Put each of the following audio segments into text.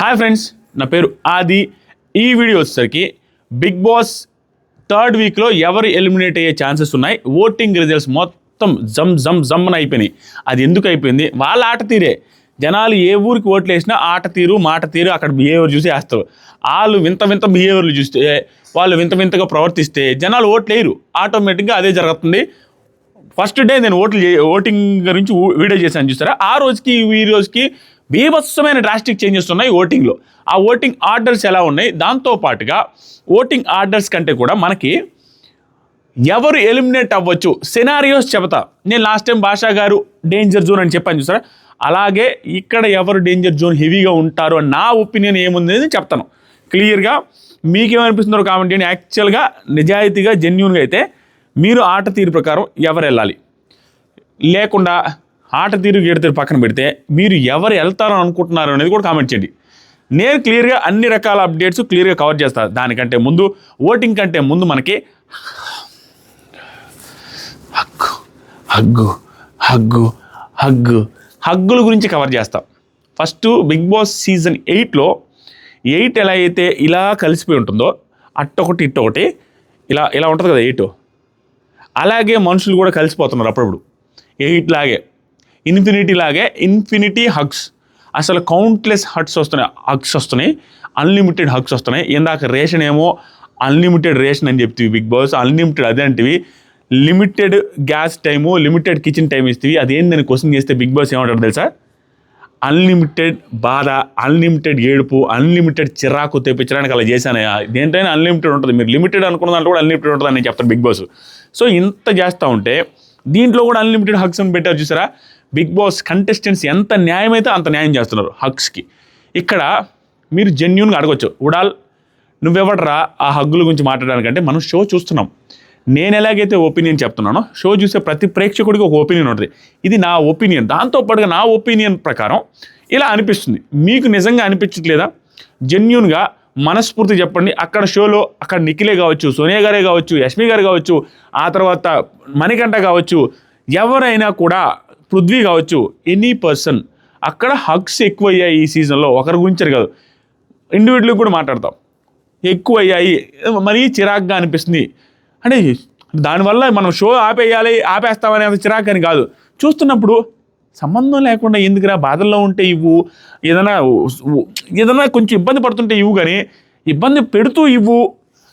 Hi friends నా పేరు ఆది. ఈ వీడియో వచ్చేసరికి బిగ్ బాస్ థర్డ్ వీక్లో ఎవరు ఎలిమినేట్ అయ్యే ఛాన్సెస్ ఉన్నాయి? ఓటింగ్ రిజల్ట్స్ మొత్తం జమ్ జమ్ జమ్మన అని అయిపోయినాయి. అది ఎందుకు అయిపోయింది? వాళ్ళ ఆట తీరే. జనాలు ఏ ఊరికి ఓట్లు వేసినా ఆట తీరు మాట తీరు అక్కడ బిహేవియర్ చూసి వేస్తారు. వాళ్ళు వింత వింత బిహేవియర్లు చూస్తే వాళ్ళు వింత వింతగా ప్రవర్తిస్తే జనాలు ఓట్లు వేయరు. ఆటోమేటిక్గా అదే జరుగుతుంది. ఫస్ట్ డే నేను ఓట్లు ఓటింగ్ గురించి వీడియో చేశాను చూస్తారా ఆ రోజుకి ఈ రోజుకి బీభత్సమైన డ్రాస్టిక్ చేంజెస్ ఉన్నాయి ఓటింగ్లో. ఆ ఓటింగ్ ఆర్డర్స్ ఎలా ఉన్నాయి? దాంతో పాటుగా ఓటింగ్ ఆర్డర్స్ కంటే కూడా మనకి ఎవరు ఎలిమినేట్ అవ్వచ్చు? సినారియోస్ చెబుతా. నేను లాస్ట్ టైం భాషా గారు డేంజర్ జోన్ అని చెప్పాను చూసారా? అలాగే ఇక్కడ ఎవరు డేంజర్ జోన్ హెవీగా ఉంటారు అని నా ఒపీనియన్ ఏముంది అని చెప్తాను. క్లియర్గా మీకేమనిపిస్తుందో కామెంట్ చేయండి. యాక్చువల్గా నిజాయితీగా జెన్యున్గా అయితే మీరు ఆట తీరు ప్రకారం ఎవరు వెళ్ళాలి? లేకుండా ఆట తీరు గీడ తీరు పక్కన పెడితే మీరు ఎవరు వెళ్తారని అనుకుంటున్నారు అనేది కూడా కామెంట్ చేయండి. నేను క్లియర్గా అన్ని రకాల అప్డేట్స్ క్లియర్గా కవర్ చేస్తాను దానికంటే ముందు ఓటింగ్ కంటే ముందు మనకి హగ్గు హగ్గు హగ్గు హగ్గు హగ్గుల గురించి కవర్ చేస్తాం. ఫస్ట్ బిగ్ బాస్ సీజన్ ఎయిట్లో ఎయిట్ ఎలా అయితే ఇలా కలిసిపోయి ఉంటుందో అట్టొకటి ఇట్టొకటి ఇలా ఇలా ఉంటుంది కదా ఎయిట్ అలాగే మనుషులు కూడా కలిసిపోతున్నారు అప్పుడప్పుడు. ఎయిట్ లాగే. ఇన్ఫినిటీ లాగే ఇన్ఫినిటీ హగ్స్. అసలు కౌంట్లెస్ హగ్స్ వస్తున్నాయి హగ్స్ వస్తున్నాయి అన్లిమిటెడ్ హగ్స్ వస్తున్నాయి. ఇందాక రేషన్ ఏమో అన్లిమిటెడ్ రేషన్ అని చెప్తివి బిగ్ బాస్ అన్లిమిటెడ్ అదే అంటివి. Limited gas time limited kitchen time ఇస్తేవి. అదేందని క్వశ్చన్ చేస్తే బిగ్ బాస్ ఏమంటారు తెలుసా? అన్లిమిటెడ్ బాధ అన్లిమిటెడ్ ఏడుపు అన్లిమిటెడ్ చిరాకు తెప్పించడానికి అలా చేశాను దేంటైనా అన్లిమిటెడ్ ఉంటుంది. మీరు లిమిటెడ్ అనుకున్న దాంట్లో కూడా అన్లిమిటెడ్ ఉంటుంది అని చెప్తారు బిగ్ బాస్. సో ఇంత చేస్తూ ఉంటే దీంట్లో కూడా అన్లిమిటెడ్ హక్స్ అని పెట్టారు చూసారా? బిగ్ బాస్ కంటెస్టెంట్స్ ఎంత న్యాయమైతే అంత న్యాయం చేస్తున్నారు హక్స్కి. ఇక్కడ మీరు జెన్యున్గా అడగొచ్చు ఉడాల్ నువ్వెవడరా ఆ హగ్గుల గురించి మాట్లాడడానికంటే మనం షో చూస్తున్నాం. నేను ఎలాగైతే ఒపీనియన్ చెప్తున్నానో షో చూసే ప్రతి ప్రేక్షకుడికి ఒక ఒపీనియన్ ఉంటుంది. ఇది నా ఒపీనియన్. దాంతోపాటుగా నా ఒపీనియన్ ప్రకారం ఇలా అనిపిస్తుంది. మీకు నిజంగా అనిపించట్లేదా? జెన్యున్గా మనస్ఫూర్తి చెప్పండి. అక్కడ షోలో అక్కడ నిఖిలే కావచ్చు సోనియా గారే కావచ్చు యష్మి గారు కావచ్చు ఆ తర్వాత మణికంఠ కావచ్చు ఎవరైనా కూడా పృథ్వీ కావచ్చు ఎనీ పర్సన్ అక్కడ హగ్స్ ఎక్కువయ్యాయి ఈ సీజన్లో ఒకరి గురించి కాదు. ఇండివిజువల్గా కూడా మాట్లాడతాం. ఎక్కువ అయ్యాయి మరీ చిరాగ్గా అనిపిస్తుంది. అంటే దానివల్ల మనం షో ఆపేయాలి ఆపేస్తామనే అంత చిరాకు అని కాదు. చూస్తున్నప్పుడు సంబంధం లేకుండా ఎందుకురా బాధల్లో ఉంటే ఇవ్వు? ఏదైనా ఏదైనా కొంచెం ఇబ్బంది పడుతుంటే ఇవ్వు కానీ ఇబ్బంది పెడుతూ ఇవ్వు.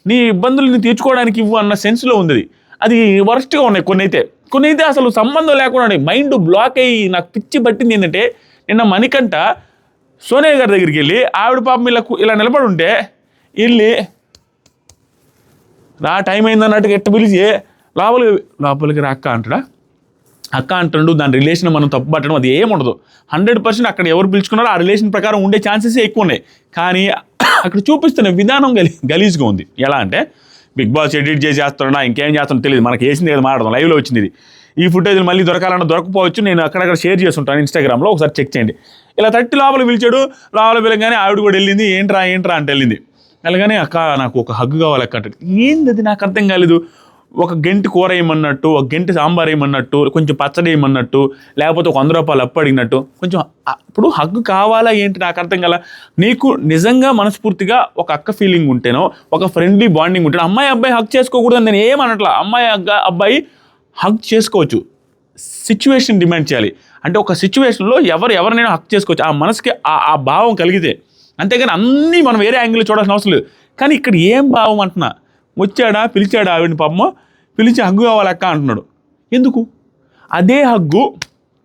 నీ ఇబ్బందుల్ని తీర్చుకోవడానికి ఇవ్వు అన్న సెన్స్లో ఉంది అది. వరస్ట్గా ఉన్నాయి కొన్ని అయితే కొన్ని అయితే అసలు సంబంధం లేకుండా మైండ్ బ్లాక్ అయ్యి నాకు పిచ్చి పట్టింది ఏంటంటే నిన్న మణికంఠ సోనియా గారి దగ్గరికి వెళ్ళి ఆవిడ పాపం ఇలా ఇలా నిలబడి ఉంటే వెళ్ళి రా టైం అయిందన్నట్టుగా ఎట్ట పిలిచి లోపలికి లోపలికి రా అక్క అంటాడా? అక్క అంటుండు దాని రిలేషన్ మనం తప్పు పట్టడం అది ఏముండదు హండ్రెడ్ పర్సెంట్ అక్కడ ఎవరు పిలుచుకున్నారో ఆ రిలేషన్ ప్రకారం ఉండే ఛాన్సెస్ ఎక్కువ ఉన్నాయి. కానీ అక్కడ చూపిస్తున్న విధానం గలీ గలీజ్గా ఉంది. ఎలా అంటే బిగ్ బాస్ ఎడిట్ చేసి చేస్తున్నా ఇంకేం చేస్తున్నా తెలియదు. మనకి వేసింది కదా మాట్లాడదాం. లైవ్లో వచ్చింది ఇది. ఈ ఫుటేజ్ మళ్ళీ దొరకాలన్నా దొరకపోవచ్చు. నేను అక్కడక్కడ షేర్ చేస్తుంటాను ఇన్స్టాగ్రామ్లో ఒకసారి చెక్ చేయండి. ఇలా తట్టి లోపల పిలిచాడు. లోపల పిలగానే ఆవిడ కూడా వెళ్ళింది. ఏంట్రా ఏంట్రా? అంటే వెళ్ళింది. వెళ్ళగానే అక్క నాకు ఒక హగ్గు కావాలి అక్క అంటే ఏంది అది? నాకు అర్థం కాలేదు. ఒక గంటి కూర వేయమన్నట్టు ఒక గంటి సాంబార్ వేయమన్నట్టు కొంచెం పచ్చడి వేయమన్నట్టు లేకపోతే ఒక వంద రూపాయలు అప్పు అడిగినట్టు కొంచెం ఇప్పుడు హగ్గు కావాలా ఏంటి నాకు అర్థం కల? నీకు నిజంగా మనస్ఫూర్తిగా ఒక అక్క ఫీలింగ్ ఉంటేనో ఒక ఫ్రెండ్లీ బాండింగ్ ఉంటేనో అమ్మాయి అబ్బాయి హగ్ చేసుకోకూడదు నేను ఏమనట్లా అమ్మాయి అగ్గ- అబ్బాయి హగ్ చేసుకోవచ్చు. సిచ్యువేషన్ డిమాండ్ చేయాలి. అంటే ఒక సిచ్యువేషన్లో ఎవరు ఎవరినైనా హక్ చేసుకోవచ్చు. ఆ మనసుకి ఆ ఆ భావం కలిగితే. అంతేగాని అన్నీ మనం వేరే యాంగిల్లో చూడాల్సిన అవసరం లేదు. కానీ ఇక్కడ ఏం భావం అంటున్నా? వచ్చాడా పిలిచాడా ఆవిడని పాపమ్మ పిలిచి హగ్గు కావాలక్క అంటున్నాడు. ఎందుకు? అదే హగ్గు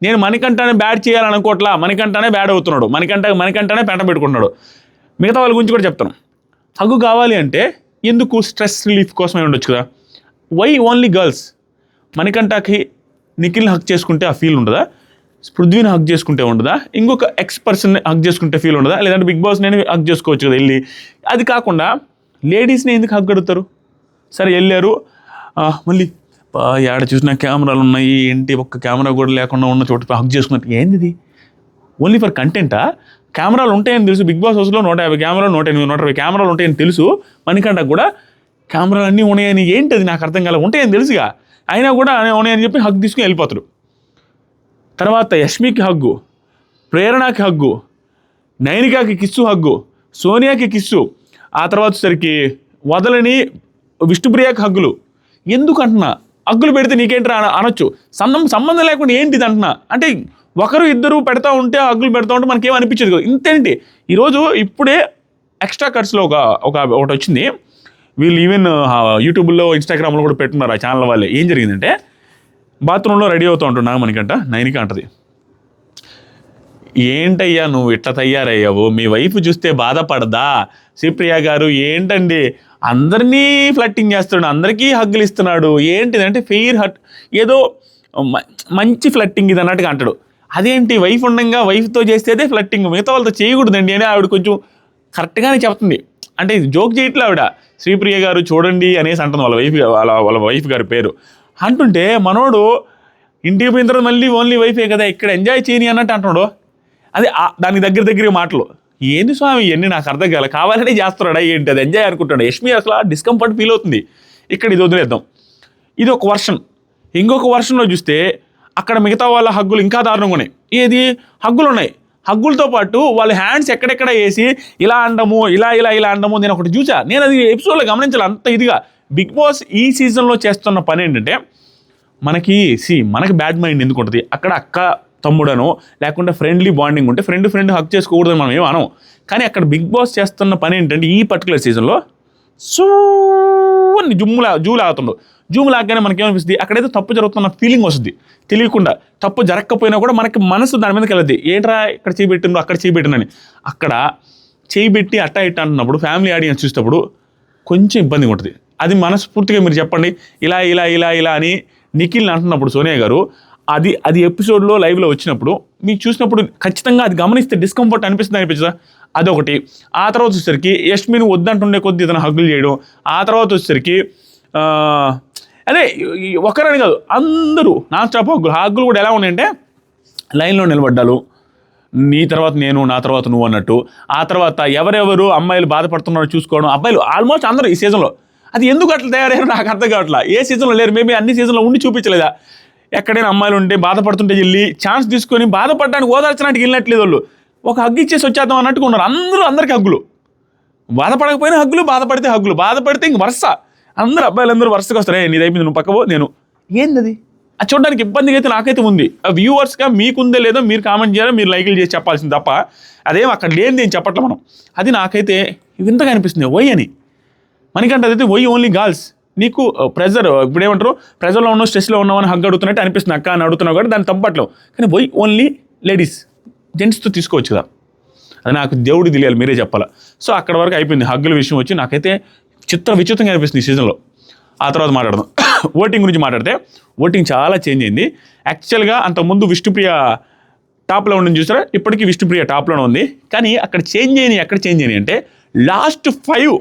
నేను మనకంటానే బ్యాడ్ చేయాలనుకోవట్లా మనకంటానే బ్యాడ్ అవుతున్నాడు మనకంట మనకంటానే పెంట పెట్టుకుంటున్నాడు. మిగతా వాళ్ళ గురించి కూడా చెప్తాను. హగ్గు కావాలి అంటే ఎందుకు స్ట్రెస్ రిలీఫ్ కోసమే ఉండొచ్చు కదా? వై ఓన్లీ గర్ల్స్ మనకంటాకి నిఖిల్ని హక్ చేసుకుంటే ఆ ఫీల్ ఉండదా? పృథ్వీని హక్ చేసుకుంటే ఉండదా? ఇంకొక ఎక్స్ పర్సన్ హక్ చేసుకుంటే ఫీల్ ఉండదా? లేదంటే బిగ్ బాస్ నేను హక్ చేసుకోవచ్చు కదా వెళ్ళి? అది కాకుండా లేడీస్ని ఎందుకు హక్ అడుగుతారు? సరే వెళ్ళారు. మళ్ళీ ఏడ చూసినా కెమెరాలు ఉన్నాయి ఏంటి ఒక్క కెమెరా కూడా లేకుండా ఉన్న చోట హక్ చేసుకున్నట్టు. ఏంది ఇది ఓన్లీ ఫర్ కంటెంటా కెమెరాలు ఉంటాయని తెలుసు బిగ్ బాస్ హౌస్లో నూట యాభై కెమెరాలు నూట ఎనిమిది నూట ఇరవై కెమెరాలు ఉంటాయని తెలుసు. మణికంఠకు కూడా కెమెరాలు అన్నీ ఉన్నాయని ఏంటి అది నాకు అర్థం కాలే ఉంటాయని తెలుసుగా? అయినా కూడా ఉన్నాయని చెప్పి హక్ తీసుకుని వెళ్ళిపోతారు. తర్వాత యష్మికి హగ్గు ప్రేరణకి హగ్గు నైనికాకి కిస్సు హగ్గు సోనియాకి కిస్సు. ఆ తర్వాత వచ్చేసరికి వదలని విష్ణుప్రియకి హగ్గులు. ఎందుకు అంటున్నా హగ్గులు పెడితే నీకేంట్రా అన అనొచ్చు. సంబంధం సంబంధం లేకుండా ఏంటి ఇది అంటున్నా? అంటే ఒకరు ఇద్దరు పెడతా ఉంటే హగ్గులు పెడతా ఉంటే మనకేం అనిపించదు కదా. ఇంతేంటి? ఈరోజు ఇప్పుడే ఎక్స్ట్రా కట్స్లో ఒక ఒక ఒకటి వచ్చింది. వీళ్ళు ఈవెన్ యూట్యూబ్లో ఇన్స్టాగ్రామ్లో కూడా పెట్టున్నారు ఆ ఛానల్ వాళ్ళే. ఏం జరిగిందంటే బాత్రూంలో రెడీ అవుతూ ఉంటాడు నాగమణికంట నైన్కి అంటది. ఏంటయ్యా నువ్వు ఇట్లా తయారయ్యావు? మీ వైఫ్ చూస్తే బాధపడదా? సిప్రియా గారు ఏంటండి? అందరినీ ఫ్లట్టింగ్ చేస్తున్నాడు అందరికీ హగ్గులు ఇస్తున్నాడు. ఏంటిదంటే ఫెయిర్ హట్ ఏదో మ- మంచి ఫ్లట్టింగ్ ఇది అన్నట్టుగా అంటాడు. అదేంటి వైఫ్ ఉండగా వైఫ్తో చేస్తేదే ఫ్లట్టింగ్ మిగతా వాళ్ళతో చేయకూడదండి అని ఆవిడ కొంచెం కరెక్ట్గానే చెప్తుంది. అంటే జోక్ చేయట్లే ఆవిడ. శ్రీప్రియ గారు చూడండి అనేసి అంటుంది వాళ్ళ వైఫ్ వాళ్ళ వాళ్ళ వైఫ్ గారి పేరు. అంటుంటే మనోడు ఇంటికి పోయిన తర్వాత మళ్ళీ ఓన్లీ వైఫే కదా ఇక్కడ ఎంజాయ్ చేయని అన్నట్టు అంటున్నాడు. అది దానికి దగ్గర దగ్గర మాటలు. ఏంది స్వామి ఇవన్నీ నాకు అర్థం కాలే. కావాలనే చేస్తున్నాడా ఏంటి అది? ఎంజాయ్ అనుకుంటాడు యష్మి అసలు డిస్కంఫర్ట్ ఫీల్ అవుతుంది. ఇక్కడ ఇది వదిలేద్దాం. ఇది ఒక వర్షన్ ఇంకొక వర్షన్లో చూస్తే అక్కడ మిగతా వాళ్ళ హగ్గులు ఇంకా దారుణంగా ఉన్నాయి. ఏది? హగ్గులు ఉన్నాయి. హగ్గులతో పాటు వాళ్ళ హ్యాండ్స్ ఎక్కడెక్కడ వేసి ఇలా అండము ఇలా ఇలా ఇలా అండము నేను ఒకటి చూసా. నేను అది ఎపిసోడ్లో గమనించాలి అంత ఇదిగా. బిగ్ బాస్ ఈ సీజన్లో చేస్తున్న పని ఏంటంటే మనకి సి మనకి బ్యాడ్ మైండ్ ఎందుకు ఉంటుంది? అక్కడ అక్క తమ్ముడనో లేకుంటే ఫ్రెండ్లీ బాండింగ్ ఉంటే ఫ్రెండ్ ఫ్రెండ్ హక్ చేసుకోకూడదని మనం ఏం అనం కానీ అక్కడ బిగ్ బాస్ చేస్తున్న పని ఏంటంటే ఈ పర్టికులర్ సీజన్లో సూని జుమ్ములా జూ లాగుతుండు జూమ్ లాగానే మనకేమనిపిస్తుంది? అక్కడైతే తప్పు జరుగుతున్న ఫీలింగ్ వస్తుంది. తెలియకుండా తప్పు జరగకపోయినా కూడా మనకి మనసు దాని మీదకి వెళ్ళదు ఏంట్రా ఇక్కడ చేయి అక్కడ చేయబెట్టినని అక్కడ చేయిపెట్టి అట్టా ఇట్ట అంటున్నప్పుడు ఫ్యామిలీ ఆడియన్స్ చూసేటప్పుడు కొంచెం ఇబ్బందిగా ఉంటుంది. అది మనస్ఫూర్తిగా మీరు చెప్పండి. ఇలా ఇలా ఇలా ఇలా అని నిఖిల్ని అంటున్నప్పుడు సోనియా గారు అది అది ఎపిసోడ్లో లైవ్లో వచ్చినప్పుడు మీకు చూసినప్పుడు ఖచ్చితంగా అది గమనిస్తే డిస్కంఫర్ట్ అనిపిస్తుంది అనిపించదా? అదొకటి. ఆ తర్వాత వచ్చేసరికి యష్మిన్ వద్దంటుండే కొద్ది ఇతను హగ్గులు చేయడం. ఆ తర్వాత వచ్చేసరికి అదే ఒకరని కాదు అందరూ నాన్ స్టాప్ హగ్గులు హగ్గులు కూడా ఎలా ఉన్నాయంటే లైన్లో నిలబడ్డాలు. నీ తర్వాత నేను నా తర్వాత నువ్వు అన్నట్టు. ఆ తర్వాత ఎవరెవరు అమ్మాయిలు బాధపడుతున్నారో చూసుకోవడం. అబ్బాయిలు ఆల్మోస్ట్ అందరూ ఈ సీజన్లో అది ఎందుకు అట్లా తయారయ్యారు నాకు అర్థం కావట్లా. ఏ సీజన్లో లేరు? మేబీ అన్ని సీజన్లో ఉండి చూపించలేదా? ఎక్కడైనా అమ్మాయిలు ఉంటే బాధపడుతుంటే వెళ్ళి ఛాన్స్ తీసుకొని బాధపడడానికి ఓదార్చడానికి వెళ్ళినట్లేదు వాళ్ళు. ఒక హగ్గు ఇచ్చేసి వచ్చేద్దాం అన్నట్టుగా ఉన్నారు. అందరూ అందరికి హగ్గులు. బాధపడకపోయినా హగ్గులు బాధపడితే హగ్గులు. బాధపడితే ఇంక వరుస. అందరూ అబ్బాయిలు అందరూ వరుసగా వస్తారు. "ఏ, నీది అయిపోయింది నువ్వు పక్కవో నేను ఏందది? అది చూడడానికి ఇబ్బందిగా అయితే నాకైతే ఉంది. ఆ వ్యూవర్స్గా మీకుందే లేదో మీరు కామెంట్ చేయాలి మీరు లైకులు చేసి చెప్పాల్సింది తప్ప అదేం అక్కడ లేనిది ఏం చెప్పట్లే మనం. అది నాకైతే వింతగా అనిపిస్తుంది. వై అని. మనకంటే అదైతే వై ఓన్లీ గర్ల్స్ నీకు ప్రెజర్ ఇప్పుడు ఏమంటారు ప్రెజర్లో ఉన్నావు స్ట్రెస్లో అని హగ్ అడుగుతున్నట్టు అనిపిస్తుంది. అక్క అని అడుగుతున్నావు కాబట్టి దాన్ని తప్పట్లేవు కానీ పోయి ఓన్లీ లేడీస్ జెంట్స్తో తీసుకోవచ్చు కదా. అది నాకు దేవుడు తెలియాలి మీరే చెప్పాలా. సో అక్కడ వరకు అయిపోయింది. హగ్గుల విషయం వచ్చి నాకైతే చిత్ర విచిత్రంగా అనిపిస్తుంది ఈ సీజన్లో ఆ తర్వాత మాట్లాడదాం. ఓటింగ్ గురించి మాట్లాడితే ఓటింగ్ చాలా చేంజ్ అయింది. యాక్చువల్గా అంతకుముందు విష్ణుప్రియ టాప్లో ఉండని చూసారా? ఇప్పటికీ విష్ణుప్రియ టాప్లోనే ఉంది. కానీ అక్కడ చేంజ్ అయినాయి ఎక్కడ చేంజ్ అయినాయి అంటే లాస్ట్ ఫైవ్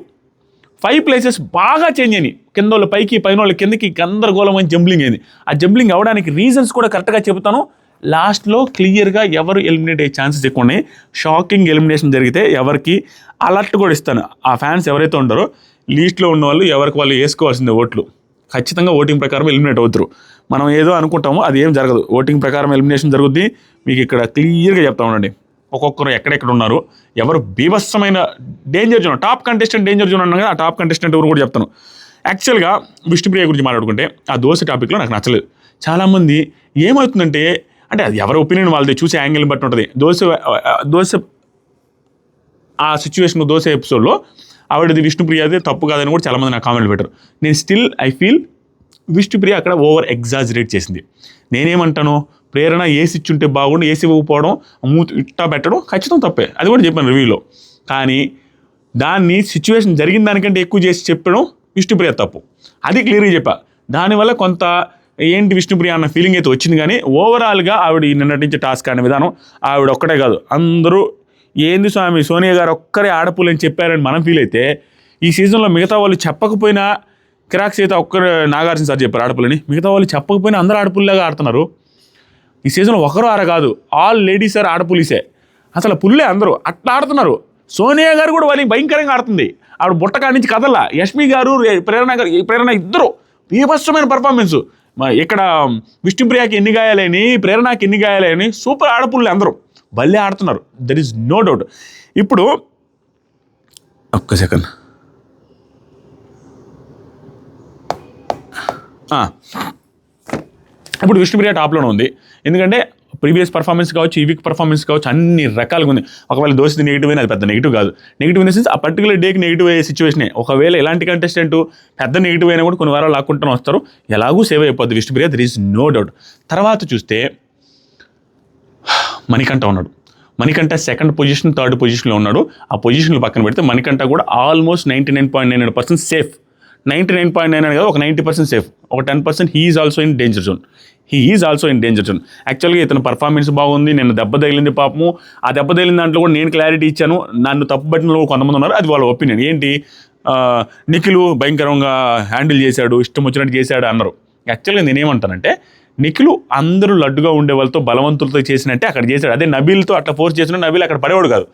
ఫైవ్ ప్లేసెస్ బాగా చేంజ్ అయినాయి. కింద వాళ్ళు పైకి పైన వాళ్ళు కిందకి గందరగోళమైన జంబ్లింగ్ అయింది. ఆ జంబ్లింగ్ అవ్వడానికి రీజన్స్ కూడా కరెక్ట్గా చెబుతాను. లాస్ట్లో క్లియర్గా ఎవరు ఎలిమినేట్ అయ్యే ఛాన్సెస్ ఎక్కువ ఉన్నాయి. షాకింగ్ ఎలిమినేషన్ జరిగితే ఎవరికి అలర్ట్ కూడా ఇస్తాను. ఆ ఫ్యాన్స్ ఎవరైతే ఉంటారో లీస్ట్లో ఉన్న వాళ్ళు ఎవరికి వాళ్ళు వేసుకోవాల్సిందే ఓట్లు. ఖచ్చితంగా ఓటింగ్ ప్రకారం ఎలిమినేట్ అవుతారు. మనం ఏదో అనుకుంటామో అది ఏం జరగదు. ఓటింగ్ ప్రకారం ఎలిమినేషన్ జరుగుద్ది. మీకు ఇక్కడ క్లియర్గా చెప్తా ఉండండి. ఒక్కొక్కరు ఎక్కడెక్కడ ఉన్నారు ఎవరు బీభత్సమైన danger zone top contestant danger zone అన్నా కదా ఆ టాప్ కంటెస్టెంట్ ఎవరు కూడా చెప్తాను. యాక్చువల్గా విష్ణుప్రియ గురించి మాట్లాడుకుంటే ఆ దోశ టాపిక్లో నాకు నచ్చలేదు. చాలామంది ఏమవుతుందంటే అంటే అది ఎవరి ఒపీనియన్ వాళ్ళది చూసే యాంగిల్ని బట్టి ఉంటుంది. దోశ దోశ ఆ సిచ్యువేషన్ దోశ ఎపిసోడ్లో ఆవిడది విష్ణుప్రియది తప్పు కాదని కూడా చాలామంది నాకు కామెంట్లు పెట్టారు. నేను స్టిల్ ఐ ఫీల్ విష్ణుప్రియ అక్కడ ఓవర్ ఎగ్జాజరేట్ చేసింది. నేనేమంటాను? ప్రేరణ ఏసి ఇచ్చుంటే బాగుండు ఏసి ఇవ్వకపోవడం మూతి ఇట్టా పెట్టడం ఖచ్చితం తప్పే. అది కూడా చెప్పాను రివ్యూలో. కానీ దాన్ని సిచ్యువేషన్ జరిగిన దానికంటే ఎక్కువ చేసి చెప్పడం విష్ణుప్రియ తప్పు. అది క్లియర్గా చెప్పా. దానివల్ల కొంత ఏంటి విష్ణుప్రియ అన్న ఫీలింగ్ అయితే వచ్చింది కానీ ఓవరాల్గా ఆవిడ ఈ నటించే టాస్క్ అనే విధానం ఆవిడ ఒక్కటే కాదు. అందరూ ఏంది స్వామి సోనియా గారు ఒక్కరే ఆడపులని చెప్పారని మనం ఫీల్ అయితే ఈ సీజన్లో మిగతా వాళ్ళు చెప్పకపోయినా కిరాక్స్ అయితే ఒక్కరు నాగార్జున సార్ చెప్పారు ఆడపులని మిగతా వాళ్ళు చెప్పకపోయినా అందరూ ఆడపుల్లాగా ఆడుతున్నారు. ఈ సీజన్లో ఒకరు ఆర కాదు. ఆల్ లేడీస్ ఆర్ ఆడపులిసే. అసలు పుల్లే అందరూ. అట్లా ఆడుతున్నారు. సోనియా గారు కూడా వాళ్ళకి భయంకరంగా ఆడుతుంది. ఆవిడ బుట్టకాడి నుంచి కదల్లా యష్మి గారు ప్రేరణ గారు ఈ ప్రేరణ ఇద్దరు. బీభత్సమైన పర్ఫార్మెన్స్ ఇక్కడ విష్ణుప్రియకి ఎన్ని గాయాలని ప్రేరణకి ఎన్ని గాయాలని సూపర్ ఆడపుల్లు అందరూ. భలే ఆడుతున్నారు. దెర్ ఇస్ నో డౌట్ ఇప్పుడు ఒక్క సెకండ్. ఇప్పుడు విష్ణుప్రియ టాప్లోనే ఉంది. ఎందుకంటే ప్రీవియస్ పర్ఫార్మెన్స్ కావచ్చు ఈ వీక్ పర్ఫార్మెన్స్ కావచ్చు అన్ని రకాలుగా ఉంది. ఒకవేళ దోషిది నెగిటివ్ అయినా అది పెద్ద నెగిటివ్ కాదు. నెగిటివ్ ఇన్ ద సెన్స్ ఆ పర్టికులర్ డేకి నెగిటివ్ అయ్యే సిచ్యువేషనే ఒకవేళ ఎలాంటి కంటెస్టెంట్ పెద్ద నెగిటివ్ అయినా కూడా కొన్ని వారాలు లాక్కుంటూ వస్తారు. ఎలాగూ సేవ్ అయిపోద్ది Vishnupriya there is no doubt తర్వాత చూస్తే మణికంఠ ఉన్నాడు. మణికంఠ సెకండ్ పొజిషన్ థర్డ్ పొజిషన్లో ఉన్నాడు. ఆ పొజిషన్లు పక్కన పెడితే మణికంఠ కూడా almost ninety nine point nine percent safe ninety nine point nine కాదు ఒక నైంటీ పర్సెంట్ సేఫ్ ఒక ten percent he is also in danger zone he is also in danger zone యాక్చువల్గా ఇతను పర్ఫార్మెన్స్ బాగుంది నేను దెబ్బ తగిలింది పాపము. ఆ దెబ్బ తగిలిన దాంట్లో కూడా నేను క్లారిటీ ఇచ్చాను. నన్ను తప్పుపట్టిన వాళ్ళు కొంతమంది ఉన్నారు. అది వాళ్ళ ఒపీనియన్ ఏంటి? నిఖిలు భయంకరంగా హ్యాండిల్ చేశాడు ఇష్టం వచ్చినట్టు చేశాడు అన్నారు. యాక్చువల్గా నేనేమంటానంటే నిఖిలు అందరూ లడ్డుగా ఉండే వాళ్ళతో బలవంతులతో చేసినట్టే అక్కడ చేశాడు. అదే నబీల్తో అట్లా ఫోర్స్ చేసిన నబీల్ అక్కడ పడేవాడు కాదు.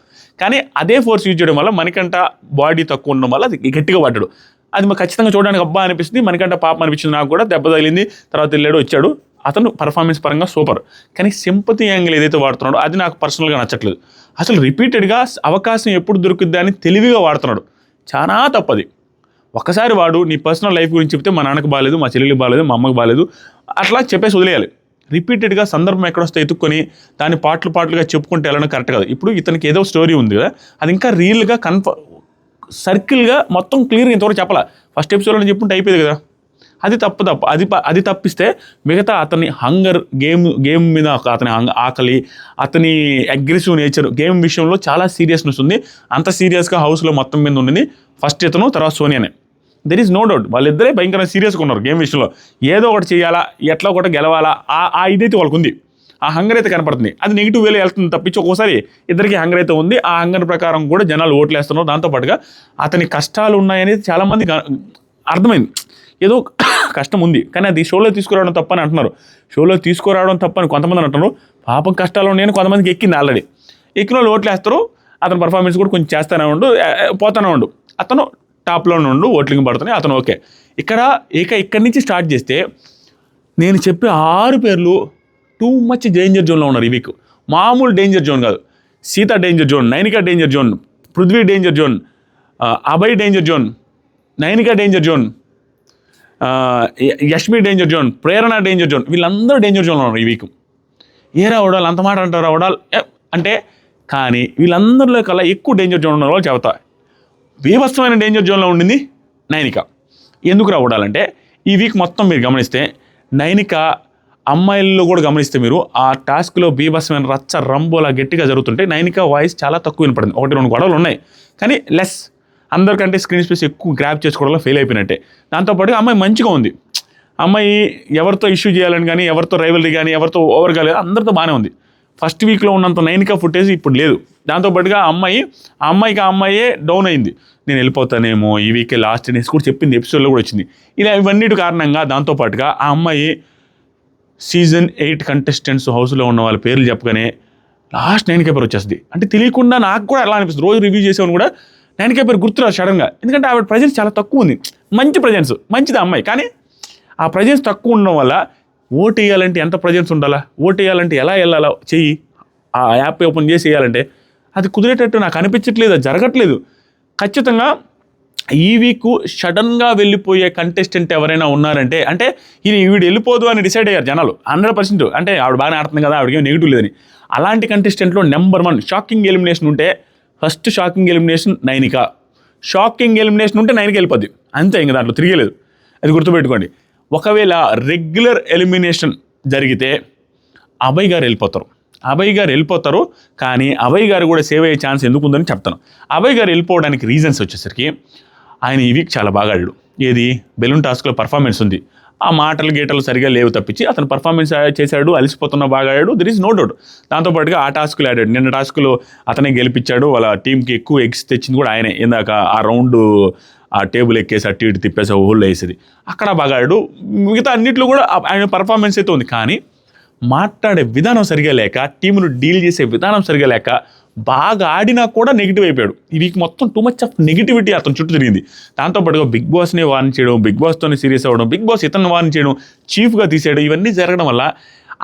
కానీ అదే ఫోర్స్ యూజ్ చేయడం వల్ల మనకంట బాడీ తక్కువ ఉండడం వల్ల అది గట్టిగా పడ్డాడు. అది మాకు ఖచ్చితంగా చూడడానికి అబ్బా అనిపిస్తుంది. మనకంట పాపం అనిపించింది. నాకు కూడా దెబ్బ తగిలింది. తర్వాత వెళ్ళాడు వచ్చాడు. అతను పర్ఫార్మెన్స్ పరంగా సూపర్ కానీ సింపతి యాంగిల్ ఏదైతే వాడుతున్నాడో అది నాకు పర్సనల్గా నచ్చట్లేదు. అసలు రిపీటెడ్గా అవకాశం ఎప్పుడు దొరుకుద్ది అని తెలివిగా వాడుతున్నాడు. చాలా తప్పది. ఒకసారి వాడు నీ పర్సనల్ లైఫ్ గురించి చెప్తే మా నాన్నకు బాగాలేదు మా చెల్లెలికి బాగాలేదు మా అమ్మకి బాగాలేదు అట్లా చెప్పేసి వదిలేయాలి. రిపీటెడ్గా సందర్భం ఎక్కడొస్తే ఎత్తుక్కొని దాన్ని పాటలు పాటలుగా చెప్పుకుంటే వెళ్ళడం కరెక్ట్ కాదు. ఇప్పుడు ఇతనికి ఏదో స్టోరీ ఉంది కదా అది ఇంకా రీల్గా కన్ఫ సర్కిల్గా మొత్తం క్లియర్గా ఇంతవరకు చెప్పాలా? ఫస్ట్ ఎపిసోడ్లో చెప్పుకుంటే అయిపోయింది కదా. అది తప్పు తప్పు. అది అది తప్పిస్తే మిగతా అతని హంగర్ గేమ్ గేమ్ మీద ఒక అతని ఆకలి అతని అగ్రెసివ్ నేచర్ గేమ్ విషయంలో చాలా సీరియస్నెస్ ఉంది. అంత సీరియస్గా హౌస్లో మొత్తం మీద ఉండింది. ఫస్ట్ ఇతను తర్వాత సోనియానే దెర్ ఈస్ నో డౌట్ వాళ్ళిద్దరే భయంకరంగా సీరియస్గా ఉన్నారు గేమ్ విషయంలో. ఏదో ఒకటి చేయాలా ఎట్లా ఒకటి గెలవాలా ఆ ఆ ఇదైతే వాళ్ళకు ఉంది ఆ హంగర్ అయితే కనపడుతుంది. అది నెగిటివ్ వేలో వెళ్తుంది తప్పించి ఒక్కోసారి ఇద్దరికి హంగర్ అయితే ఉంది. ఆ హంగర్ ప్రకారం కూడా జనాలు ఓట్లు వేస్తున్నారు దాంతోపాటుగా అతని కష్టాలు ఉన్నాయనేది చాలామంది అర్థమైంది. ఏదో కష్టం ఉంది కానీ అది షోలో తీసుకురావడం తప్పని అంటున్నారు. షోలో తీసుకురావడం తప్పని కొంతమంది అంటున్నారు. పాపం కష్టాలు ఉన్నాయని కొంతమందికి ఎక్కింది ఆల్రెడీ. ఎక్కిన వాళ్ళు ఓట్లు వేస్తారు. అతని పర్ఫార్మెన్స్ కూడా కొంచెం చేస్తానే ఉండు పోతానే ఉండు. అతను టాప్లో ఉండు ఓట్లింగ్ పడుతున్నాయి అతను ఓకే. ఇక్కడ ఇక ఇక్కడి నుంచి స్టార్ట్ చేస్తే నేను చెప్పే ఆరు పేర్లు టూ మచ్ డేంజర్ జోన్లో ఉన్నారు ఈ వీక్. మామూలు డేంజర్ జోన్ కాదు. Sita danger zone Nainika danger zone Prithvi danger zone Abhay danger zone Nainika danger zone Yashmi danger zone Prerana danger zone వీళ్ళందరూ డేంజర్ జోన్లో ఉన్నారు ఈ వీక్. ఏ రావడాలు అంత మాట అంటారు రావడాలు అంటే కానీ వీళ్ళందరిలో కల్లా ఎక్కువ డేంజర్ జోన్ ఉన్న వాళ్ళు చెబుతా. బీభత్సమైన డేంజర్ జోన్లో ఉండింది నైనిక. ఎందుకు రావడాలంటే ఈ వీక్ మొత్తం మీరు గమనిస్తే నైనిక అమ్మాయిల్లో కూడా గమనిస్తే మీరు ఆ టాస్క్లో బీభత్సమైన రచ్చ రంబోలా గట్టిగా జరుగుతుంటే నైనిక వాయిస్ చాలా తక్కువ వినపడింది. ఒకటి రెండు గొడవలు ఉన్నాయి. కానీ లెస్ అందరికంటే స్క్రీన్ స్పేస్ ఎక్కువ గ్రాప్ చేసుకోవడంలో ఫెయిల్ అయిపోయినట్టే. దాంతోపాటు అమ్మాయి మంచిగా ఉంది. అమ్మాయి ఎవరితో ఇష్యూ చేయాలని కానీ ఎవరితో రైవల్రీ కానీ ఎవరితో ఓవర్ కాలేదు అందరితో బాగానే ఉంది. ఫస్ట్ వీక్లో ఉన్నంత నైన్కా ఫుటేజ్ ఇప్పుడు లేదు. దాంతోపాటుగా ఆ అమ్మాయి ఆ అమ్మాయికి ఆ అమ్మాయే డౌన్ అయింది. నేను వెళ్ళిపోతానేమో ఈ వీకే లాస్ట్ అనేసి కూడా చెప్పింది ఎపిసోడ్లో కూడా వచ్చింది. ఇలా ఇవన్నిటి కారణంగా దాంతోపాటుగా ఆ అమ్మాయి సీజన్ ఎయిట్ కంటెస్టెంట్స్ హౌస్లో ఉన్న వాళ్ళ పేర్లు చెప్పగానే లాస్ట్ నైన్ కేపర్ వచ్చేస్తుంది. అంటే తెలియకుండా నాకు కూడా ఎలా అనిపిస్తుంది. రోజు రివ్యూ చేసేవాను కూడా నైన్ పేరు గుర్తురాదు సడన్గా ఎందుకంటే ఆవిడ ప్రజెన్స్ చాలా తక్కువ ఉంది. మంచి ప్రజెన్స్ మంచిది అమ్మాయి. కానీ ఆ ప్రజెన్స్ తక్కువ ఉండడం వల్ల ఓటు వేయాలంటే ఎంత ప్రజెన్స్ ఉండాలా? ఓటు వేయాలంటే ఎలా వెళ్ళాలా? చెయ్యి. ఆ యాప్ ఓపెన్ చేసి వేయాలంటే అది కుదిరేటట్టు నాకు అనిపించట్లేదు అది జరగట్లేదు. ఖచ్చితంగా ఈ వీక్ సడన్గా వెళ్ళిపోయే కంటెస్టెంట్ ఎవరైనా ఉన్నారంటే అంటే ఈయన వీడు వెళ్ళిపోదు అని డిసైడ్ అయ్యారు జనాలు. హండ్రెడ్ పర్సెంట్ అంటే ఆవిడ బాగానే ఆడుతుంది కదా ఆవిడకి నెగిటివ్ లేదని. అలాంటి కంటెస్టెంట్లో నెంబర్ వన్ షాకింగ్ ఎలిమినేషన్ ఉంటే first shocking elimination Nainika. Shocking elimination ఉంటే నైన్కి వెళ్ళిపోద్ది. అంతే ఇంక దాంట్లో తిరిగలేదు. అది గుర్తుపెట్టుకోండి. ఒకవేళ రెగ్యులర్ ఎలిమినేషన్ జరిగితే అభయ్ గారు వెళ్ళిపోతారు. అభయ్ గారు వెళ్ళిపోతారు కానీ అభయ్ గారు కూడా సేవ్ అయ్యే ఛాన్స్ ఎందుకు ఉందని చెప్తాను. అభయ్ గారు వెళ్ళిపోవడానికి రీజన్స్ వచ్చేసరికి ఆయన ఈ వీక్ చాలా బాగా ఆడాడు. ఏది? బెలూన్ టాస్క్లో పర్ఫార్మెన్స్ ఉంది. ఆ మాటలు గీటలు సరిగా లేవు తప్పించి అతను పర్ఫార్మెన్స్ చేశాడు అలసిపోతున్న బాగా ఆడాడు. దర్ ఈస్ నో డౌట్ దాంతోపాటుగా ఆ టాస్క్లు ఆడాడు. నిన్న టాస్క్లో అతనే గెలిపించాడు. వాళ్ళ టీంకి ఎక్కువ ఎగ్స్ తెచ్చింది కూడా ఆయనే. ఇందాక ఆ రౌండ్ ఆ టేబుల్ ఎక్కేసి అటు ఇటు తిప్పేసి ఆ ఊళ్ళో వేసేది. అక్కడ బాగా ఆడాడు. మిగతా అన్నిట్లో కూడా ఆయన పర్ఫార్మెన్స్ అయితే ఉంది కానీ మాట్లాడే విధానం సరిగా లేక టీమును డీల్ చేసే విధానం సరిగా లేక బాగా ఆడినా కూడా నెగిటివ్ అయిపోయాడు. ఈ వీక్ మొత్తం టూ మచ్ ఆఫ్ నెగిటివిటీ అతను చుట్టూ తిరిగింది. దాంతోపాటుగా బిగ్ బాస్ని వార్న్ చేయడం బిగ్ బాస్తోనే సీరియస్ అవ్వడం బిగ్ బాస్ ఇతను వార్న్ చేయడం చీఫ్గా తీసేయడం ఇవన్నీ జరగడం వల్ల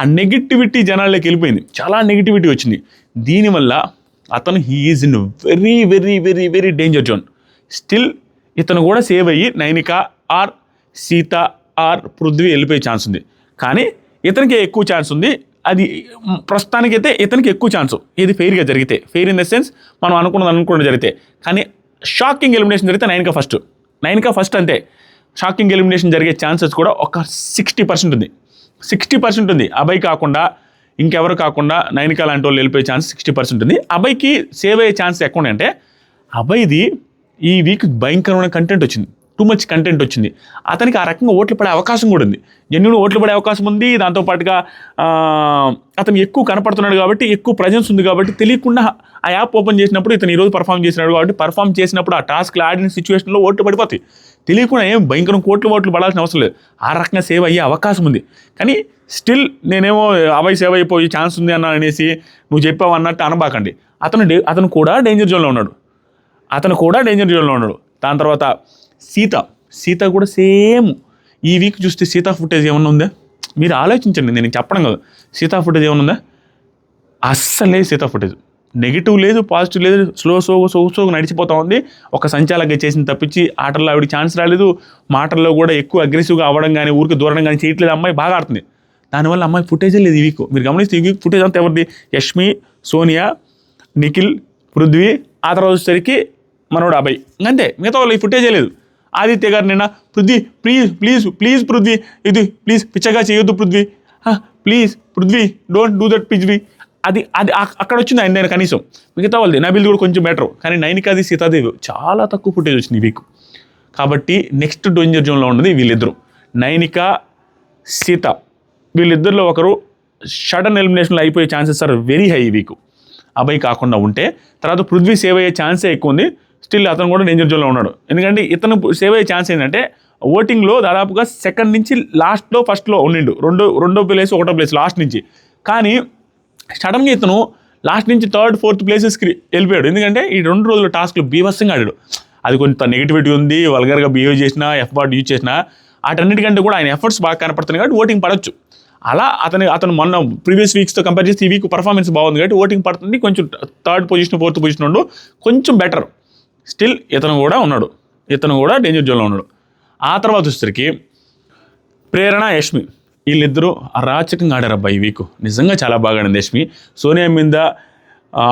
ఆ నెగిటివిటీ జనాల్లోకి వెళ్ళిపోయింది. చాలా నెగిటివిటీ వచ్చింది. దీనివల్ల అతను he is in very very very very danger zone still ఇతను కూడా సేవ్ అయ్యి నైనిక ఆర్ సీత ఆర్ పృథ్వీ వెళ్ళిపోయే ఛాన్స్ ఉంది. కానీ ఇతనికి ఎక్కువ ఛాన్స్ ఉంది. అది ప్రస్తుతానికైతే ఇతనికి ఎక్కువ ఛాన్స్ ఇది ఫెయిర్గా జరిగితే. ఫెయిర్ ఇన్ ద సెన్స్ మనం అనుకున్నది అనుకున్నది జరిగితే. కానీ షాకింగ్ ఎలిమినేషన్ జరిగితే నైన్కా ఫస్ట్ నైన్కా ఫస్ట్ అంతే షాకింగ్ ఎలిమినేషన్ జరిగే ఛాన్సెస్ కూడా ఒక సిక్స్టీ పర్సెంట్ ఉంది. సిక్స్టీ పర్సెంట్ ఉంది. అబ్బాయి కాకుండా ఇంకెవరు కాకుండా నైన్కా లాంటి వాళ్ళు వెళ్ళిపోయే ఛాన్స్ సిక్స్టీ పర్సెంట్ ఉంది. అబ్బాయికి సేవ్ అయ్యే ఛాన్స్ ఎక్కువ అంటే అబ్బాయిది ఈ వీక్ భయంకరమైన కంటెంట్ వచ్చింది. టూ మచ్ కంటెంట్ వచ్చింది. అతనికి ఆ రకంగా ఓట్లు పడే అవకాశం కూడా ఉంది. జెన్యున్ ఓట్లు పడే అవకాశం ఉంది. దాంతోపాటుగా అతను ఎక్కువ కనపడుతున్నాడు కాబట్టి ఎక్కువ ప్రజెన్స్ ఉంది కాబట్టి తెలియకుండా ఆ యాప్ ఓపెన్ చేసినప్పుడు ఇతను ఈరోజు పర్ఫామ్ చేసినాడు కాబట్టి పర్ఫామ్ చేసినప్పుడు ఆ టాస్క్లు ఆడిన సిచ్యువేషన్లో ఓట్లు పడిపోతాయి. తెలియకుండా ఏం భయంకరం కోట్లు ఓట్లు పడాల్సిన అవసరం లేదు. ఆ రకంగా సేవ్ అయ్యే అవకాశం ఉంది. కానీ స్టిల్ నేనేమో అబ్బాయి సేవ్ అయిపోయి ఛాన్స్ ఉంది అన్న అనేసి నువ్వు చెప్పావు అన్నట్టు అనబాకండి. అతను డే- అతను కూడా డేంజర్ జోన్లో ఉన్నాడు. అతను కూడా డేంజర్ జోన్లో ఉన్నాడు. దాని తర్వాత సీత సీత కూడా సేమ్ ఈ వీక్ చూస్తే సీత ఫుటేజ్ ఏమన్నా ఉందా? మీరు ఆలోచించండి నేను చెప్పడం కాదు. సీత ఫుటేజ్ ఏమన్నా ఉందా? అస్సలే సీత ఫుటేజ్ నెగిటివ్ లేదు పాజిటివ్ లేదు స్లో సో సో సో నడిచిపోతా ఉంది. ఒక సంచాలక చేసిన తప్పించి ఆటల్లో ఆవిడ ఛాన్స్ రాలేదు. మాటల్లో కూడా ఎక్కువ అగ్రెసివ్గా అవ్వడం కానీ ఊరికి దూరడం కానీ చేయట్లేదు. అమ్మాయి బాగా ఆడుతుంది. దానివల్ల అమ్మాయి ఫుటేజే లేదు ఈ వీక్ మీరు గమనిస్తే ఈ వీక్ ఫుటేజ్ అంతా ఎవరిది? యష్మి సోనియా నిఖిల్ పృథ్వీ ఆ తర్వాత వచ్చేసరికి మనోడు అబ్బాయి అంతే. మిగతా వాళ్ళు ఈ ఫుటేజే లేదు. ఆదిత్య గారు నిన్న Prithvi please please please Prithvi ఇది ప్లీజ్ పిచ్చగా చేయొద్దు Prithvi. Please Prithvi don't do that Prithvi. అది అది అక్కడ వచ్చింది ఆయన నేను కనీసం. మిగతా వాళ్ళది నబిల్ కూడా కొంచెం బెటర్ కానీ నైనికాది సీతాదేవి చాలా తక్కువ ఫుటేజ్ వచ్చింది వీక్. కాబట్టి నెక్స్ట్ డేంజర్ జోన్లో ఉన్నది వీళ్ళిద్దరు. నైనిక సీత వీళ్ళిద్దరిలో ఒకరు షడన్ ఎలిమినేషన్లో అయిపోయే chances are very high week. అబ్బాయి కాకుండా ఉంటే తర్వాత పృథ్వీ సేవ్ అయ్యే ఛాన్సే ఎక్కువ ఉంది. స్టిల్ అతను కూడా డేంజర్ జోన్లో ఉన్నాడు. ఎందుకంటే ఇతను సేవ్ అయ్యే ఛాన్స్ ఏంటంటే ఓటింగ్లో దాదాపుగా సెకండ్ నుంచి లాస్ట్లో ఫస్ట్లో ఉండిండు. రెండో రెండో ప్లేస్ ఒకటో ప్లేస్ లాస్ట్ నుంచి. కానీ సడన్గా ఇతను లాస్ట్ నుంచి థర్డ్ ఫోర్త్ ప్లేసెస్కి వెళ్ళిపోయాడు. ఎందుకంటే ఈ రెండు రోజుల టాస్క్లు బీభత్సంగా ఆడాడు. అది కొంత నెగిటివిటీ ఉంది వల్గర్గా బిహేవ్ చేసినా ఎఫర్ట్ యూజ్ చేసినా వాటన్నిటికంటే కూడా ఆయన ఎఫర్ట్స్ బాగా కనపడుతున్నాయి కాబట్టి ఓటింగ్ పడవచ్చు అలా అతని అతను మొన్న ప్రీవియస్ వీక్స్తో కంపేర్ చేస్తే ఈ వీక్ పర్ఫార్మెన్స్ బాగుంది కాబట్టి ఓటింగ్ పడుతుంది. కొంచెం థర్డ్ పొజిషన్ ఫోర్త్ పొజిషన్ ఉండు కొంచెం బెటర్ స్టిల్ ఇతను కూడా ఉన్నాడు. ఇతను కూడా డేంజర్ జోన్లో ఉన్నాడు. ఆ తర్వాత వచ్చేసరికి ప్రేరణ యష్మి. వీళ్ళిద్దరూ అరాచకంగా ఆడారు అబ్బాయి ఈ వీక్ నిజంగా చాలా బాగా ఆడింది యష్మి. సోనియా మీద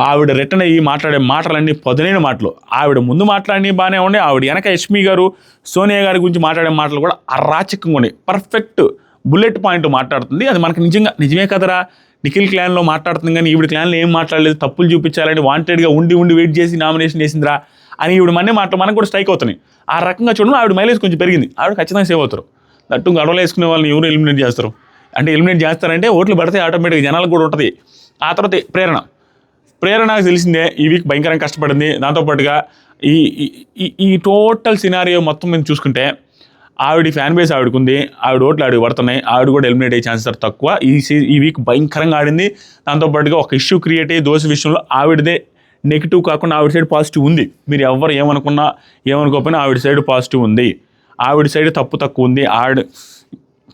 ఆవిడ రిటర్న్ అయ్యి మాట్లాడే మాటలన్నీ పదునైన మాటలు. ఆవిడ ముందు మాట్లాడి బాగానే ఉండే ఆవిడ వెనక యష్మి గారు సోనియా గారి గురించి మాట్లాడే మాటలు కూడా అరాచకంగా ఉన్నాయి పర్ఫెక్ట్ బుల్లెట్ పాయింట్ మాట్లాడుతుంది. అది మనకు నిజంగా నిజమే కదరా? నిఖిల్ క్లాన్లో మాట్లాడుతుంది కానీ ఈవిడ క్లాన్లో ఏం మాట్లాడలేదు? తప్పులు చూపించాలని వాంటెడ్గా ఉండి ఉండి వెయిట్ చేసి నామినేషన్ చేసిందిరా అని ఈవిడ మనే మాటలు మనకు కూడా స్ట్రైక్ అవుతున్నాయి. ఆ రకంగా చూడడం ఆవిడ మైలేజ్ కొంచెం పెరిగింది. ఆవిడ ఖచ్చితంగా సేవ్ అవుతారు. దట్టు గడవలు వేసుకునే వాళ్ళని ఎవరు ఎలిమినేట్ చేస్తారు? అంటే ఎలిమినేట్ చేస్తారంటే ఓట్లు పడితే ఆటోమేటిక్గా జనాలకు కూడా ఉంటుంది. ఆ తర్వాత ప్రేరణ. ప్రేరణ నాకు తెలిసిందే ఈ వీక్ భయంకరంగా కష్టపడింది. దాంతోపాటుగా ఈ ఈ- టోటల్ సినారియో మొత్తం మీద చూసుకుంటే ఆవిడ ఫ్యాన్ బేస్ ఆవిడకుంది ఆవిడ ఓట్లు ఆవిడ పడుతున్నాయి. ఆవిడ కూడా ఎలిమినేట్ అయ్యే ఛాన్సెస్ తక్కువ. ఈ సీ- ఈ వీక్ భయంకరంగా ఆడింది. దాంతోపాటుగా ఒక ఇష్యూ క్రియేట్ అయ్యి దోశ విషయంలో ఆవిడదే నెగిటివ్ కాకుండా ఆవిడ సైడ్ పాజిటివ్ ఉంది. మీరు ఎవరు ఏమనుకున్నా ఏమనుకోకపోయినా ఆవిడ సైడ్ పాజిటివ్ ఉంది. ఆవిడ సైడ్ తప్పు తక్కువ ఉంది. ఆవిడ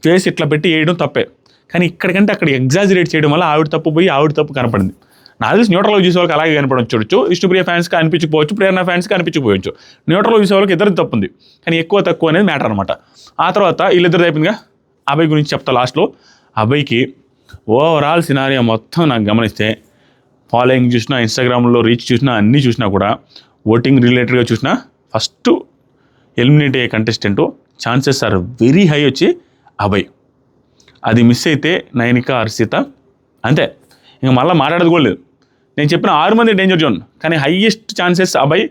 ఫేస్ ఇట్లా పెట్టి వేయడం తప్పే. కానీ ఇక్కడికంటే అక్కడ ఎగ్జాజరేట్ చేయడం వల్ల ఆవిడ తప్పు పోయి ఆవిడ తప్పు కనపడింది. నా తెలిసి న్యూట్రల్లో చూసే వాళ్ళకి అలాగే కనపడం చూడొచ్చు. ఇష్టప్రియ ఫ్యాన్స్కి అనిపించకపోవచ్చు ప్రేరణ ఫ్యాన్స్కి అనిపించకపోవచ్చు న్యూట్రల్లో చూసే వాళ్ళకి ఇద్దరు తప్పు ఉంది. కానీ ఎక్కువ తక్కువ అనేది మ్యాటర్ అనమాట ఆ తర్వాత వీళ్ళిద్దరు అయిపోయిందిగా. అబ్బాయి గురించి చెప్తా లాస్ట్లో. అబ్బాయికి ఓవరాల్ సినారియా మొత్తం నాకు గమనిస్తే ఫాలోయింగ్ చూసినా ఇన్స్టాగ్రామ్లో రీచ్ చూసినా అన్నీ చూసినా కూడా ఓటింగ్ రిలేటెడ్గా చూసినా ఫస్ట్ ఎలిమినేట్ అయ్యే contestant chances are very high వచ్చి అభయ్. అది మిస్ అయితే నయనిక హర్షిత అంతే. ఇంక మళ్ళీ మాట్లాడదు కూడా లేదు. నేను చెప్పిన ఆరు మంది డేంజర్ జోన్ కానీ హైయెస్ట్ ఛాన్సెస్ అభయ్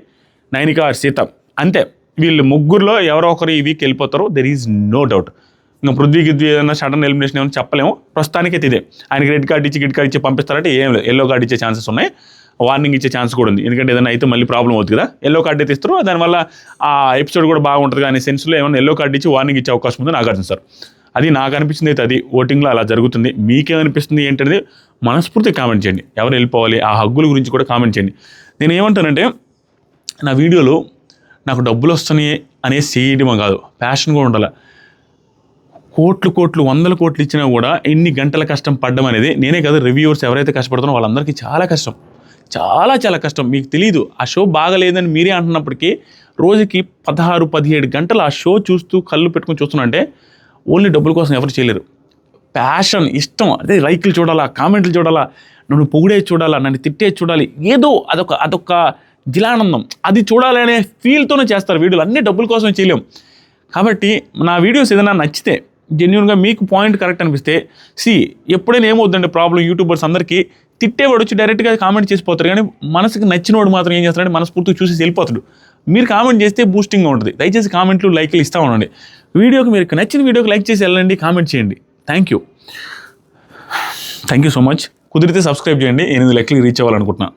నయనిక హర్షిత అంతే. వీళ్ళు ముగ్గురులో ఎవరో ఒకరు ఈ వీక్ వెళ్ళిపోతారు దెర్ ఈజ్ నో డౌట్ ఇంకా పృథ్వీ గిద్వి ఏదైనా సడన్ ఎలిమినేషన్ ఏమైనా చెప్పలేము? ప్రస్తుతానికైతే ఇదే. ఆయనకి రెడ్ కార్డ్ ఇచ్చి గిడ్ కార్డ్ ఇచ్చి పంపిస్తారంటే ఏం లేదు. ఎల్లో కార్డ్ ఇచ్చే ఛాన్సెస్ ఉన్నాయి. వార్నింగ్ ఇచ్చే ఛాన్స్ కూడా ఉంది. ఎందుకంటే ఏదైనా అయితే మళ్ళీ ప్రాబ్లం అవుతుంది కదా. ఎల్లో కార్డ్ అయితే ఇస్తారు. దానివల్ల ఆ ఎపిసోడ్ కూడా బాగుంటుంది కానీ సెన్స్లో ఏమైనా ఎల్లో కార్డ్ ఇచ్చి వార్నింగ్ ఇచ్చే అవకాశం ఉంది నాగార్జున సార్. అది నాకు అనిపించింది అయితే అది ఓటింగ్లో అలా జరుగుతుంది. మీకేమనిపిస్తుంది ఏంటనేది మనస్ఫూర్తి కామెంట్ చేయండి. ఎవరు వెళ్ళిపోవాలి? ఆ హగ్గుల గురించి కూడా కామెంట్ చేయండి. నేను ఏమంటానంటే నా వీడియోలో నాకు డబ్బులు వస్తున్నాయి అనేసి చేయడం కాదు. ప్యాషన్ కూడా ఉండాలి. కోట్లు కోట్లు వందల కోట్లు ఇచ్చినా కూడా ఎన్ని గంటల కష్టం పడ్డం అనేది నేనే కదా రివ్యూవర్స్ ఎవరైతే కష్టపడుతున్నారో వాళ్ళందరికీ చాలా కష్టం. చాలా చాలా కష్టం. మీకు తెలియదు ఆ షో బాగలేదని మీరే అంటున్నప్పటికీ రోజుకి పదహారు పదిహేడు గంటలు ఆ షో చూస్తూ కళ్ళు పెట్టుకొని చూస్తున్నాంటే ఓన్లీ డబ్బుల కోసం ఎవరు చేయలేరు. ప్యాషన్ ఇష్టం అదే లైక్లు చూడాలా కామెంట్లు చూడాలా నన్ను పొగిడే చూడాలా నన్ను తిట్టే చూడాలి ఏదో అదొక అదొక జిలానందం. అది చూడాలనే ఫీల్తోనే చేస్తారు వీడియోలు. అన్ని డబ్బుల కోసం చేయలేం. కాబట్టి నా వీడియోస్ ఏదైనా నచ్చితే జెన్యున్గా మీకు పాయింట్ కరెక్ట్ అనిపిస్తే సి ఎప్పుడైనా ఏమవుతుందండి ప్రాబ్లం యూట్యూబర్స్ అందరికీ తిట్టేవాడు వచ్చి డైరెక్ట్గా కామెంట్ చేసిపోతారు కానీ మనసుకి నచ్చినవాడు మాత్రం ఏం చేస్తాడంటే మనస్ఫూర్తిగా చూసి వెళ్ళిపోతాడు. మీరు కామెంట్ చేస్తే బూస్టింగ్గా ఉంటుంది. దయచేసి కామెంట్లు లైక్లు ఇస్తూ ఉండండి. వీడియోకి మీరు నచ్చిన వీడియోకి లైక్ చేసి వెళ్ళండి కామెంట్ చేయండి. Thank you thank you so much కుదిరితే సబ్స్క్రైబ్ చేయండి. ఎనిమిది లెక్కలు రీచ్ అవ్వాలనుకుంటున్నాను